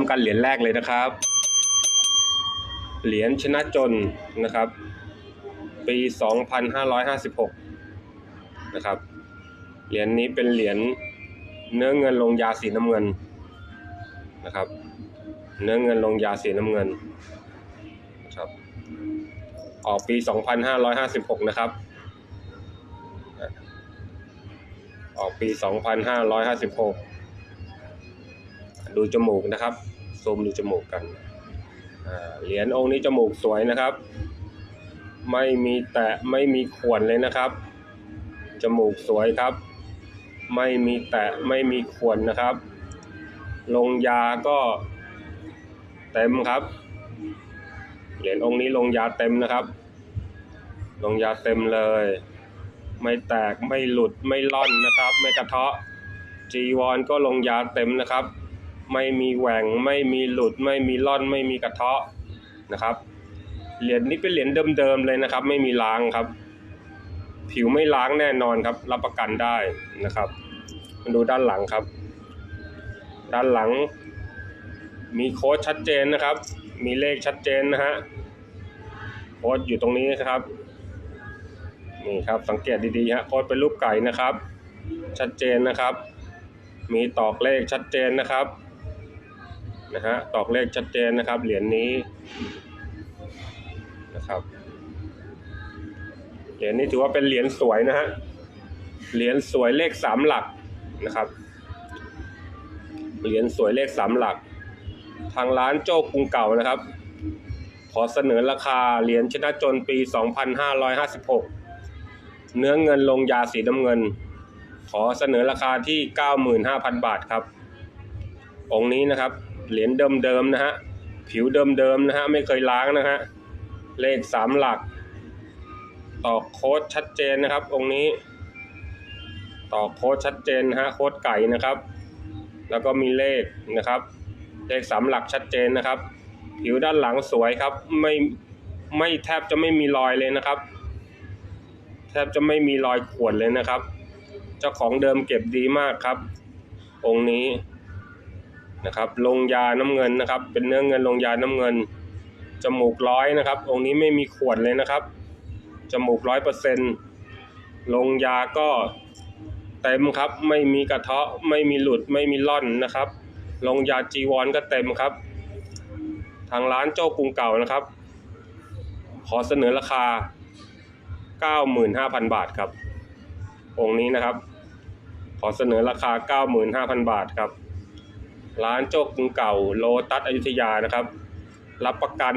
ทำกันเหรียญแรกเลยนะครับ เหรียญชนะจนนะครับ ปี 2556 นะครับ เหรียญนี้เป็นเหรียญเนื้อเงินลงยาสีน้ำเงินนะครับ เนื้อเงินลงยาสีน้ำเงินนะครับออกปี 2556 นะครับ ออกปี 2556 ดูจมูกนะครับซูมดูจมูกกันเหรียญองค์นี้จมูกสวยนะครับ ไม่มีแตะไม่มีข่วนเลยนะครับ จมูกสวยครับ ไม่มีแตะไม่มีข่วนนะครับ ลงยาก็เต็มครับ เหรียญองค์นี้ลงยาเต็มนะครับ ลงยาเต็มเลย ไม่แตกไม่หลุดไม่ล่อนนะครับ ไม่กระเทาะจีวรก็ลงยาเต็มนะครับ ไม่มีแหว่ง ไม่มีหลุด ไม่มีล่อน ไม่มีกระเทาะนะครับ เหรียญนี้เป็นเหรียญเดิมๆเลยนะครับ ไม่มีล้างครับ ผิวไม่ล้างแน่นอนครับ รับประกันได้นะครับมาดูด้านหลังครับ ด้านหลัง มีโค้ดชัดเจนนะครับ มีเลขชัดเจนนะฮะโค้ดอยู่ตรงนี้นะครับนี่ครับสังเกตดีๆฮะโค้ดเป็นรูปไก่นะครับ ชัดเจนนะครับ มีตอกเลขชัดเจนนะครับ นะฮะตอกเลขชัดเจนนะครับ เหรียญนี้นะครับเหรียญนี้ถือว่าเป็นเหรียญสวยนะฮะเหรียญสวยเลขสามหลักนะครับเหรียญสวยเลขสามหลัก ทางร้านโจ้กรุงเก่านะครับ ขอเสนอราคาเหรียญชนะจนปี 2556 เนื้อเงินลงยาสีน้ำเงิน ขอเสนอราคาที่ 95,000 บาทครับ องค์นี้นะครับ เหรียญเดิมๆนะฮะผิวเดิมๆนะฮะไม่เคยล้างนะฮะเลขสามหลัก ต่อกโค้ดชัดเจนนะครับ องค์นี้ ต่อกโค้ดชัดเจนนะฮะโค้ดไก่นะครับ แล้วก็มีเลขนะครับ เลขสามหลักชัดเจนนะครับ ผิวด้านหลังสวยครับ ไม่ไม่แทบจะไม่มีรอยเลยนะครับ แทบจะไม่มีรอยข่วนเลยนะครับ เจ้าของเดิมเก็บดีมากครับ องค์นี้ นะครับลงยาน้ำเงินนะครับ เป็นเนื้อเงินลงยาน้ำเงิน จมูกร้อยนะครับ องค์นี้ไม่มีขวนเลยนะครับ จมูกร้อยเปอร์เซ็นลงยาก็เต็มครับไม่มีกระเทาะไม่มีหลุดไม่มีล่อนนะครับ ลงยาจีวรก็เต็มครับ ทางร้านโจ้กรุงเก่านะครับ ขอเสนอราคา 95,000 บาทครับ องค์นี้นะครับ ขอเสนอราคา 95,000 บาทครับ ร้านโจ๊กกรุงเก่าโลตัสอยุธยานะครับ รับประกัน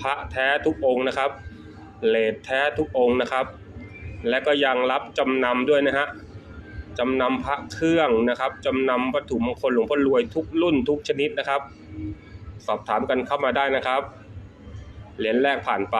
พระแท้ทุกองค์นะครับเลดแท้ทุกองค์นะครับ และก็ยังรับจำนำด้วยนะฮะจำนำพระเครื่องนะครับจำนำวัตถุมงคลหลวงพ่อรวยทุกรุ่นทุกชนิดนะครับ สอบถามกันเข้ามาได้นะครับ เหรียญแรกผ่านไป